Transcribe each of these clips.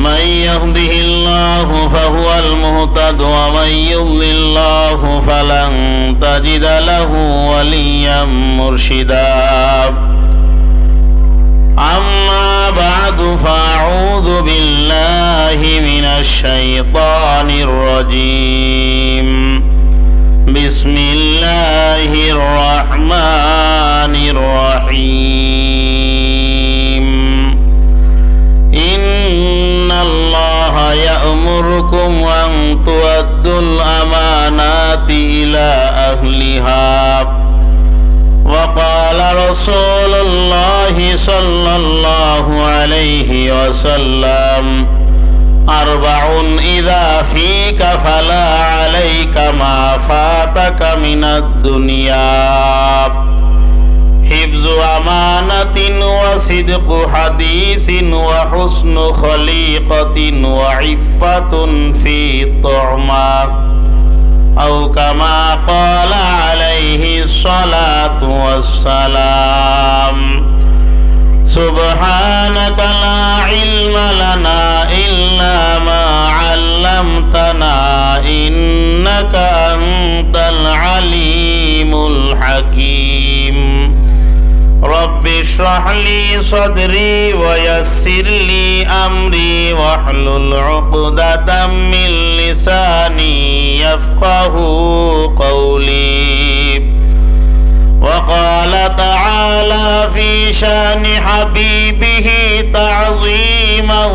من يهده الله فهو المهتد ومن يضلل الله فلن تجد له وليا مرشدا. أما بعد فأعوذ بالله من الشيطان الرجيم. بسم الله الرحمن الرحيم. الأمانات إلى أهلها وقال رسول الله صلى الله عليه وسلم أربع إذا فيك فلا عليك ما فاتك من الدنيا حفظ أمانة وصدق حديث وحسن خليقة وعفة في الطعمة أو كما قال عليه الصلاة والسلام سبحانك لا علم لنا إلا ما علمتنا إنك أنت العليم الحكيم رب اشرح لي صدري ويسر لي أمري واحلل عقدة من لساني يفقه قولي. وقال تعالى في شأن حبيبه تعظيما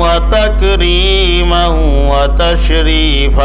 وتكريما وتشريفا.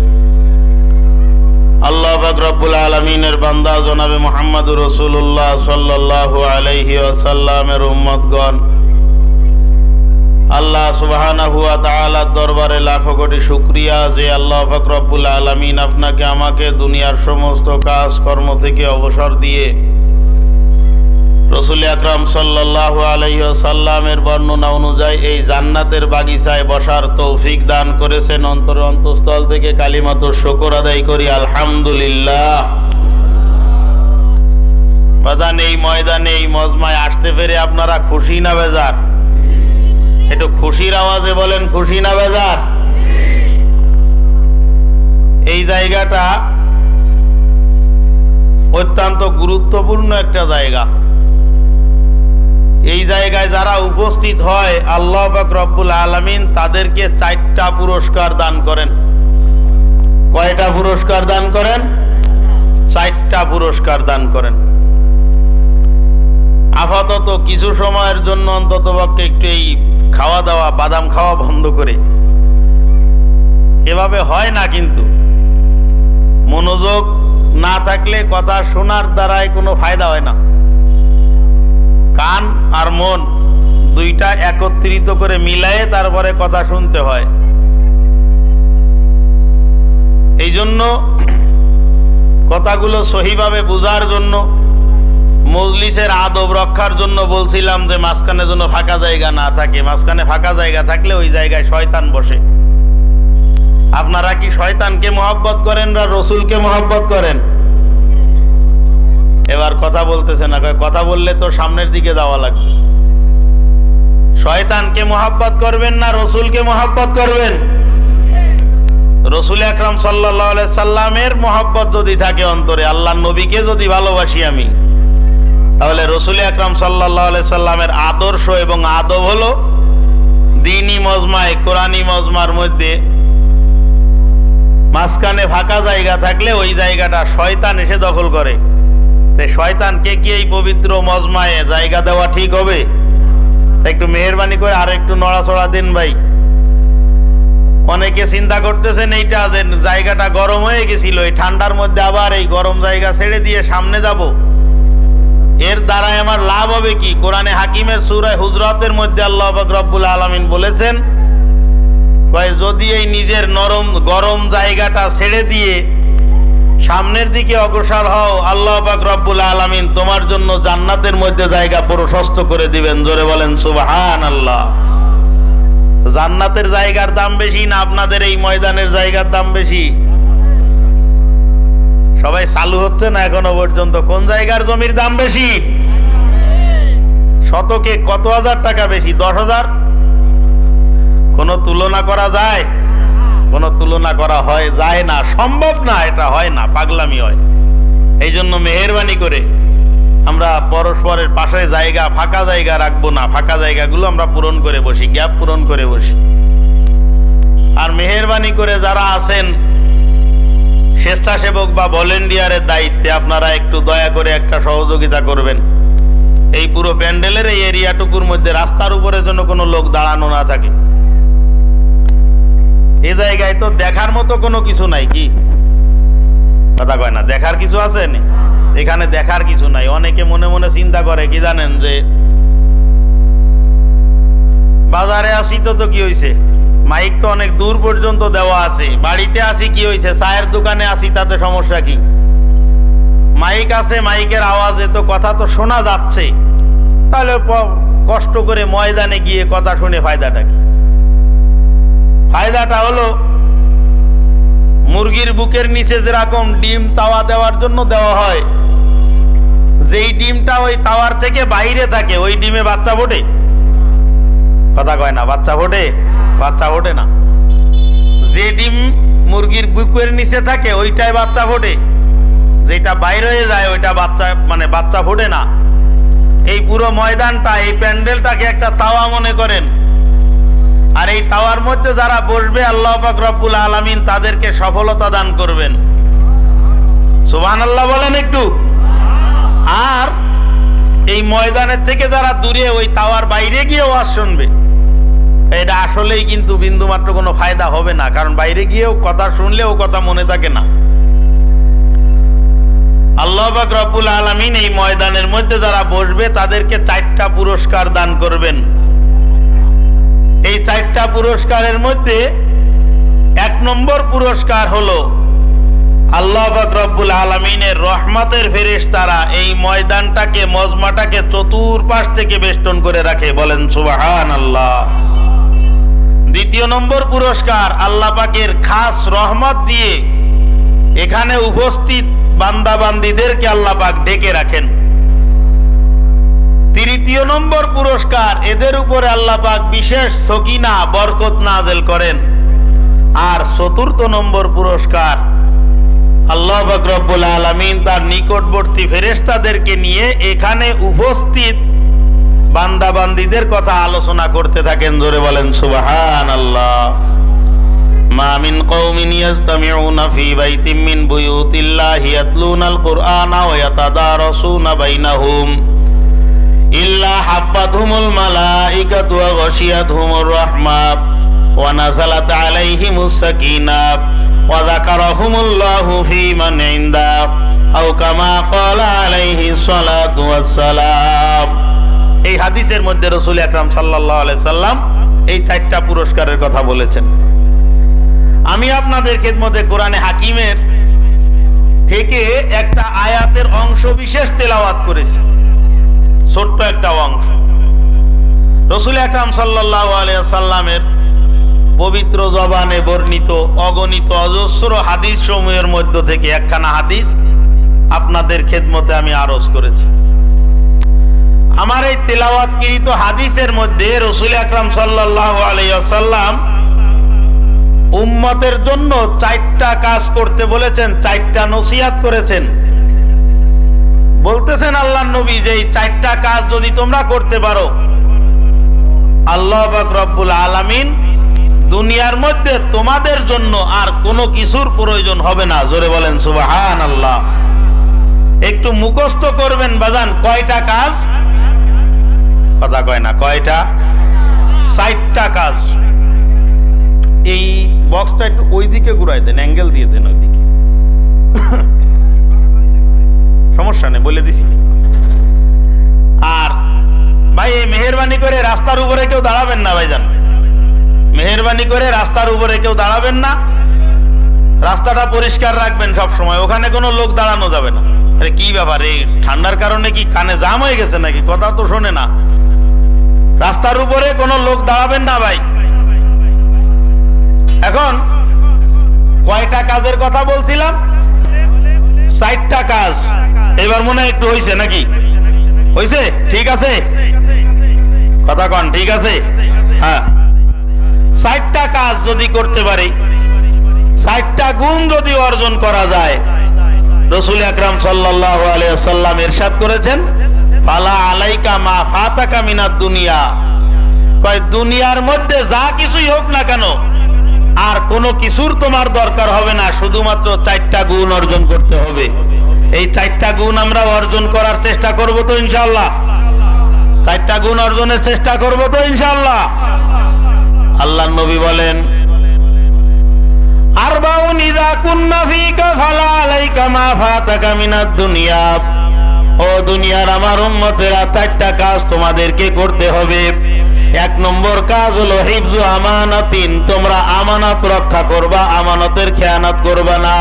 আল্লাহ বাকরাবুল আলমিনের বান্দা জনাবে মোহাম্মদ রসুল্লাহ সাল্লাহ আলাইহি আসাল্লামের উম্মদগণ আল্লাহ সুবাহানা হুয়া তাআলার দরবারে লাখো কোটি শুক্রিয়া যে আল্লাহ পাক রব্বুল আলমিন আপনাকে আমাকে দুনিয়ার সমস্ত কাজ কর্ম থেকে অবসর দিয়ে রসুল আকরাম সাল্লাহ আলাইসাল্লামের বর্ণনা অনুযায়ী এই জান্নাতের বাগিচায় বসার তৌফিক দান করেছেন অন্তর অন্তঃস্থল থেকে কালিমাত শকর আদায় করি, আলহামদুলিল্লাহ। বাজান, এই ময়দানে, এই মজমায় আসতে পেরে আপনারা খুশি না বেজার? একটু খুশির আওয়াজে বলেন, খুশি না বেজার? এই জায়গাটা অত্যন্ত গুরুত্বপূর্ণ একটা জায়গা। এই জায়গায় যারা উপস্থিত হয়, আল্লাহ পাক রব্বুল আলমিন তাদেরকে চারটা পুরস্কার দান করেন। কয়টা পুরস্কার দান করেন? চারটা পুরস্কার দান করেন। আপাতত কিছু সময়ের জন্য অন্তত পক্ষে একটু এই খাওয়া দাওয়া, বাদাম খাওয়া বন্ধ করে। এভাবে হয় না কিন্তু। মনোযোগ না থাকলে কথা শোনার দ্বারাই কোনো ফায়দা হয় না। কান আর মন দুইটা একত্রিত করে মিলায়ে তারপরে কথা শুনতে হয়। এই জন্য কথাগুলো সহিভাবে বোঝার জন্য, মজলিসের আদব রক্ষার জন্য বলছিলাম যে মাঝখানে যেন ফাঁকা জায়গা না থাকে। মাঝখানে ফাঁকা জায়গা থাকলে ওই জায়গায় শয়তান বসে। আপনারা কি শয়তানকে মহব্বত করেন না রসুলকে মহব্বত করেন? এবার কথা বলতেছে না কথা বললে তো সামনের দিকে যাওয়া লাগবে। শয়তানকে মহাব্বত করবেন না, রসুলকে মহাব্বত করবেন? রসুল আকরাম সাল্লাহ সাল্লামের মহাব্বত যদি থাকে অন্তরে আল্লাহ নবীকে যদি ভালোবাসি আমি, তাহলে রসুল আকরাম সাল্লাহ সাল্লামের আদর্শ এবং আদব হলো দিনী মজমায় কোরআনী মজমার মধ্যে মাঝখানে ফাঁকা জায়গা থাকলে ওই জায়গাটা শয়তান এসে দখল করে। তে শয়তানকে কি এই পবিত্র মজমায়? জায়গা দেওয়া ঠিক হবে? একটু মেহরবানি করে আর একটু নড়াচড়া দিন ভাই। অনেকে চিন্তা করতেছেন এইটা যে জায়গাটা গরম হয়ে গেছিল, এই ঠান্ডার মধ্যে আবার এই গরম জায়গা ছেড়ে দিয়ে সামনে যাব। এর দ্বারাই আমার লাভ হবে কি? কোরআনে হাকিমের সুরায় হুজরতের মধ্যে আল্লাহ রব্বুল আলামিন বলেছেন যদি এই নিজের নরম গরম জায়গাটা ছেড়ে দিয়ে সামনের দিকে অগ্রসর হও। আল্লাহ পাক রব্বুল আলামিন তোমার জন্য জান্নাতের মধ্যে জায়গা প্রশস্ত করে দিবেন। জোরে বলেন সুবহান আল্লাহ জান্নাতের জায়গার দাম বেশি না আপনাদের এই ময়দানের জায়গার দাম বেশি? সবাই চালু হচ্ছে না এখনও পর্যন্ত? কোন জায়গার জমির দাম বেশি? শতকে কত হাজার টাকা বেশি? দশ হাজার? কোনো তুলনা করা যায়? কোনো তুলনা করা হয়, যায় না, সম্ভব না, এটা হয় না, পাগলামি হয়। এই জন্য মেহরবানি করে আমরা পরস্পরের পাশে জায়গা, ফাঁকা জায়গা রাখব না, ফাঁকা জায়গাগুলো আমরা পূরণ করে বসি, গ্যাপ পূরণ করে বসি। আর মেহরবানি করে যারা আছেন, স্বেচ্ছাসেবক বা ভলেন্টিয়ারের দায়িত্বে আপনারা একটু দয়া করে একটা সহযোগিতা করবেন। এই পুরো প্যান্ডেলের এই এরিয়াটুকুর মধ্যে রাস্তার উপরে যেন কোনো লোক দাঁড়ানো না থাকে। এ জায়গায় তো দেখার মতো কোনো কিছু নাই কি? কথা কয় না, দেখার কিছু আছে? এখানে দেখার কিছু নাই। অনেকে মনে মনে চিন্তা করে, কি জানেন যে বাজারে আসি তো তো কি হয়েছে মাইক তো অনেক দূর পর্যন্ত দেওয়া আছে। বাড়িতে আসি কি হয়েছে চায়ের দোকানে আসি, তাতে সমস্যা কি? মাইক আছে, মাইকের আওয়াজে তো কথা তো শোনা যাচ্ছে। তাহলে কষ্ট করে ময়দানে গিয়ে কথা শুনে ফায়দাটা কি? ফায়দাটা হলো, মুরগির বুকের নিচে যেরকম ডিম তাওয়া দেওয়ার জন্য দেওয়া হয়, যেই ডিমটা ওই তাওয়ার থেকে বাইরে থাকে, ওই ডিমে বাচ্চা ফোটে? কথা কয় না, বাচ্চা ফোটে? বাচ্চা ফোটে না। যে ডিম মুরগির বুকের নিচে থাকে ওইটাই বাচ্চা ফোটে। যেটা বাইরে হয়ে যায়, ওইটা বাচ্চা মানে বাচ্চা ফোটে না। এই পুরো ময়দানটা, এই প্যান্ডেলটাকে একটা তাওয়া মনে করেন। আর এই তাওয়ার মধ্যে যারা বসবে, আল্লাহ পাক রব্বুল আলামিন তাদেরকে সফলতা দান করবেন। সুবহানাল্লাহ বলেন একটু। আর এই ময়দানের থেকে যারা দূরে, ওই তাওয়ার বাইরে গিয়ে ওয়াজ শুনবে। এটা আসলেই কিন্তু বিন্দুমাত্র কোনো ফায়দা হবে না, কারণ বাইরে গিয়েও কথা শুনলেও কথা মনে থাকে না। আল্লাহ পাক রব্বুল আলামিন এই ময়দানের মধ্যে যারা বসবে, তাদেরকে চারটা পুরস্কার দান করবেন। এই চারটা পুরস্কারের মধ্যে এক নম্বর পুরস্কার হলো আল্লাহ রব্বুল আলমিনের রহমতের ফেরেশ তারা এই ময়দানটাকে, মজমাটাকে চতুর্পাশ থেকে বেষ্টন করে রাখে। বলেন সুবাহান আল্লাহ দ্বিতীয় নম্বর পুরস্কার আল্লাহ পাকের খাস রহমত দিয়ে এখানে উপস্থিত বান্দাবান্দিদেরকে আল্লাহ পাক ডেকে রাখেন। তৃতীয় নম্বর পুরস্কার, এদের উপরে আল্লাহ পাক বিশেষ সকিনা, বরকত নাজেল করেন। আর চতুর্থ নম্বর পুরস্কার আল্লাহ রব্বুল আলামিন তার নিকটবর্তী ফেরেশতাদেরকে নিয়ে এখানে উপস্থিত বান্দাবান্দিদের কথা আলোচনা করতে থাকেন। জোরে বলেন সুবাহান আল্লাহ মা মিন কওমিন ইয়াজতামিউনা ফি বাইতিম মিন বুয়ুতিল্লাহি ইয়াতলুনাল কুরআনা ওয়া ইয়াতাদারাসুনা বাইনাহুম। ইল্লা হাফাতহুমুল মালাইকাতু ওয়া গশিয়াতহুমুর রাহমা ওয়া নাযালাত আলাইহিমুস সাকিনা ওয়া যাকারাহুমুল্লাহু ফী মান ইনদা আও কামা ক্বালা আলাইহিস সালাতু ওয়াস সালাম। এই হাদিসের মধ্যে রাসূল আকরাম সাল্লাল্লাহু আলাইহি সাল্লাম এই চারটা পুরস্কারের কথা বলেছেন। আমি আপনাদের খেদমতে কোরআনে হাকিমের থেকে একটা আয়াতের অংশ বিশেষ তেলাওয়াত করেছি। ছোট্ট একটা অংশ। রসুল আকরাম সাল্লাহ সাল্লামের পবিত্র জবানে বর্ণিত, অগণিত, অজস্র হাদিস সমূহের মধ্য থেকে একখানা হাদিস আপনাদের খেদমতে আমি আরজ করেছি। আমার এই তেলাওয়াতকৃত হাদিসের মধ্যে রসুল আকরাম সাল্লাহ আলাইসাল্লাম উম্মতের জন্য চারটা কাজ করতে বলেছেন, চারটা নসিহাত করেছেন। বলতেছেন আল্লাহ নবী যে এই চারটা কাজ যদি তোমরা করতে পারো, আল্লাহ রব্বুল আলামিন দুনিয়ার মধ্যে তোমাদের জন্য আর কোনো কিছুর প্রয়োজন হবে না। জোরে বলেন সুবাহান আল্লাহ একটু মুখস্থ করবেন, বাজান, কয়টা কাজ? কথা কয় না, কয়টা? ষাটটা কাজ। এই বক্সটা একটু ওই দিকে ঘুরাই দেন অ্যাঙ্গেল দিয়ে দেন ওইদিকে। সমস্যা নেই, বলে দিছি। আর ভাই, এই মেহরবানি করে রাস্তার উপরে কেউ দাঁড়াবেন না ভাই ভাইজান। মেহরবানি করে রাস্তার উপরে কেউ দাঁড়াবেন না। রাস্তাটা পরিষ্কার রাখবেন সব সময় ওখানে কোনো লোক দাঁড়ানো যাবে না। আরে কি ব্যাপার, এই ঠান্ডার কারণে কি কানে জাম হয়ে গেছে নাকি? কথা তো শোনে না। রাস্তার উপরে কোনো লোক দাঁড়াবেন না, ভাই। এখন কয়টা কাজের কথা বলছিলাম? ষাটটা কাজ। এবার মনে একটু হয়েছে নাকি? হয়েছে ঠিক আছে? কথা কন, ঠিক আছে? হ্যাঁ। ষাটটা কাজ যদি করতে পারি, ষাটটা গুণ যদি অর্জন করা যায়, রসুল আকরাম সাল্লাহ সাল্লাম এরশাদ করেছেন, ফালা আলাইকা মা ফাতাকা দুনিয়া। কয়, দুনিয়ার মধ্যে যা কিছুই হোক না কেন, আর কোনো কিছুর তোমার দরকার হবে না, শুধুমাত্র চারটা গুণ অর্জন করতে হবে। এই চারটা গুণ আমরা অর্জন করার চেষ্টা করব তো ইনশাল্লাহ চারটা গুণ অর্জনের চেষ্টা করব তো ইনশাল্লাহ আল্লাহ নবী বলেন, আরবাউন কুন্না ফীকা ফালা আলাইকা মা ফাতাকা মিনাদ দুনিয়া। ও দুনিয়ার আমার উম্মতেরা, চারটা কাজ তোমাদেরকে করতে হবে। এক নম্বর কাজ হলো হিফজু আমানাতিন, তোমরা আমানত রক্ষা করবা, আমানতের খেয়ানাত করবা না।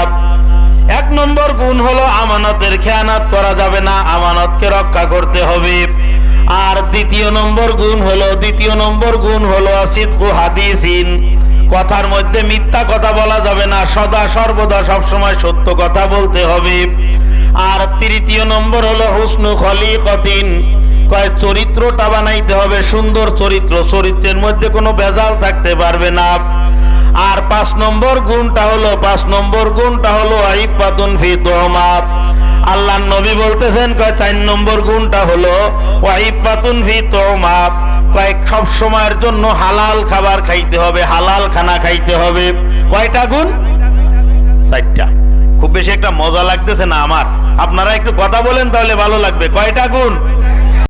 এক নম্বর গুণ হলো আমানতের খেয়ানাত করা যাবে না, আমানতকে রক্ষা করতে হবে। আর দ্বিতীয় নম্বর গুণ হলো, দ্বিতীয় নম্বর গুণ হলো সিদকু হাদিসিন। কথার মধ্যে মিথ্যা কথা বলা যাবে না, সদা সর্বদা সবসময় সত্য কথা বলতে হবে। আর তৃতীয় নম্বর হলো হুসনু খলিকতিন। কয়, চরিত্রটা বানাইতে হবে, সুন্দর চরিত্র, চরিত্রের মধ্যে কোনো ভেজাল থাকতে পারবে না। আর পাঁচ নম্বর গুণটা হলো, পাঁচ নম্বর গুণটা হলো, আইফাতুন ফি তোহমাত। আল্লাহ নবী বলতেছেন, কয় চার নম্বর গুণটা হলো, ওয়াইফাতুন ফি তোহমাত। কয়েক সব সময়ের জন্য হালাল খাবার খাইতে হবে, হালাল খানা খাইতে হবে। কয়টা গুণ? চারটা। খুব বেশি একটা মজা লাগতেছে না আমার। আপনারা একটু কথা বলেন তাহলে ভালো লাগবে। কয়টা গুণ?